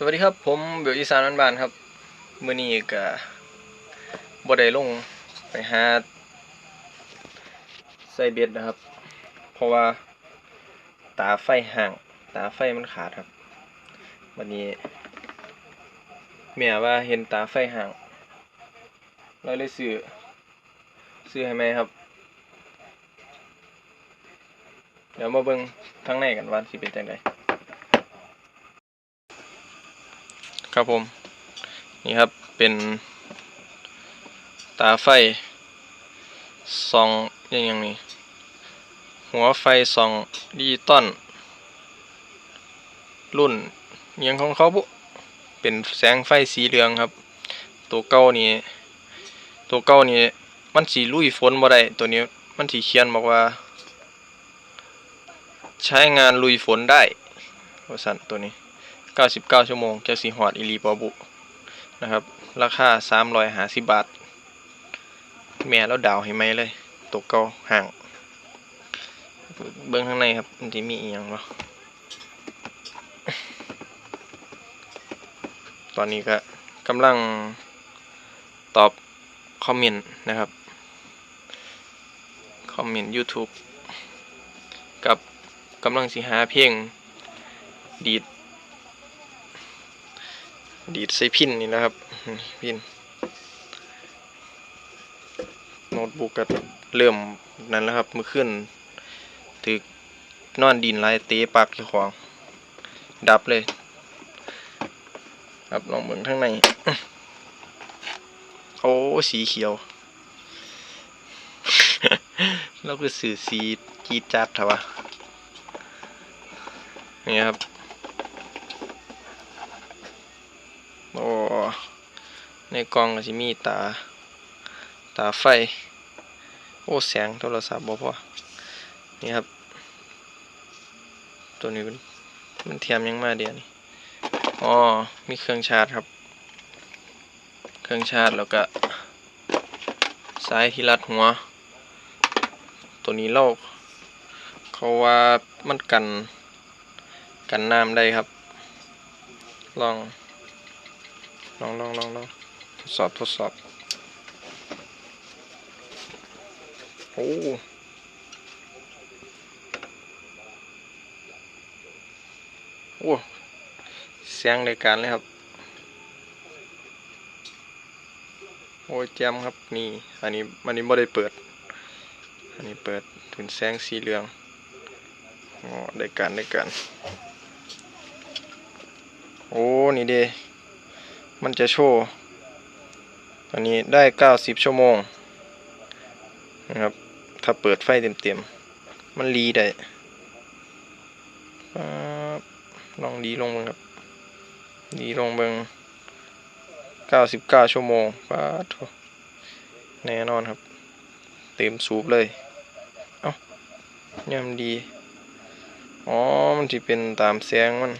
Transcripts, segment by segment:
สวัสดีครับผมเบลอีสานบ้านๆครับมื้อนี้ก็บ่ได้ลงไปหาใส่เบ็ดนะครับ เพราะว่าตาไฟห่าง ตาไฟมันขาดครับวันนี้แม่ว่าเห็นตาไฟห่างเราเลยซื้อซื้อให้แม่ครับ เดี๋ยวมาเบิ่งทางในกันว่าสิเป็นจังได ครับผม นี่ครับเป็นตาไฟซองอยังยังนี่หัวไฟซองดิจิตอลรุ่นยังของเขาบุเป็นแสงไฟสีเหลืองครับ ตัวเก่านี่ตัวเก่านี่มันสีลุยฝนบ่ได้ตัวนี้มันสีเขียนบอกว่า ใช้งานลุยฝนได้ว่าสั่นตัวนี้ 99 ชั่วโมงจะสีหอดอีลีบอบุนะครับ ราคา 350 บาท แม่แล้วดาวให้ไหมเลย ตกเก่าห่าง เบื้องข้างในครับ มันจะมีอีกอย่างวะตอนนี้ก็กำลังตอบคอมเมนต์นะครับ คอมเมนต์ YouTube กับกำลังสิหาเพลงดีด ดีดใส่พินนี่นะครับพินโน้ตบุ๊กก็เริ่มนั่นแล้วครับมื่อคืนถึกนอนดินหลายเตะปากเจ้าของ ดับเลย ครับลองเบิ่งข้างใน โอ้สีเขียว แล้วก็สื่อสีจีดจัดเถอะวะนี่ครับ โอ้ ในกล่องก็สิมีตา ตาไฟ โอ้ แสงโทรศัพท์บ่พอนี่ครับ ตัวนี้มันมันเทียมยังมาเดียวนี่อ๋อ มีเครื่องชาร์จครับ เครื่องชาร์จแล้วก็สายที่รัดหัว ตัวนี้เราเขาว่ามันกัน กันน้ำได้ครับ ลอง ลองลองลองลอง ดสอบทดสอบ โอ้โอ้เสียงรายการเลยครับ โอ้ยแจมครับนี่ อันนี้อันนี้ไม่ได้เปิด อันนี้เปิดถึงแสงสีเหลืองโอ๋อได้การได้การโอ้ นี่เดมันจะโชว์ อนนี้ได้ 90 ชั่วโมงนะครับ ถ้าเปิดไฟเต็มๆ มันรีได้ลองดีลงเบิงครับดีลงเบิ่ง99 ชั่วโมงป๊าดโถแน่นอนครับ เต็มสูบเลย เอ้าเนี่ยมันดี อ๋อ มันจะเป็นตามแสงมัน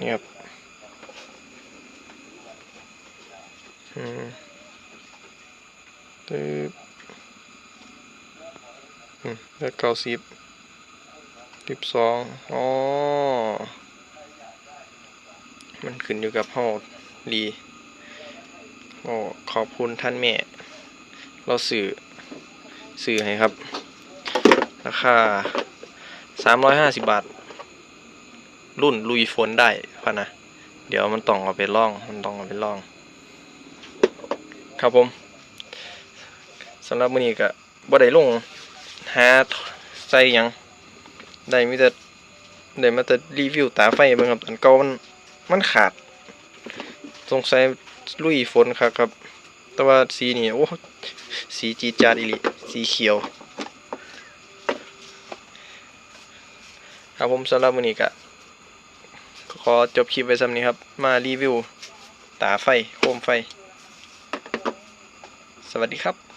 นี่ครับ อืม ตึ๊บอืมแล้วเก้าสิบสิบสองอ๋อ มันขึ้นอยู่กับเฮาดีโอ้ขอบคุณท่านแม่ เราสื่อสื่อให้ครับ ราคาสามร้อยห้าสิบบาท รุ่นลุยฝนได้พะนะ เดี๋ยวมันต้องเอาไปล่อง มันต้องเอาไปล่อง ครับผมสำหรับมื้อนี้ก็บ่ได้ลงหาใส่หยังได้มีแต่ได้มาแต่รีวิวตาไฟเบิ่งครับอันเก่ามันมันขาดสงสัยลุยฝนครับครับ แต่ว่าสีนี่โอ้สีจีจาดอีหลีสีเขียว ครับผมสำหรับมื้อนี้ก็ขอจบคลิปไว้ซ้ำนี้ครับ มารีวิวตาไฟโคมไฟ สวัสดีครับ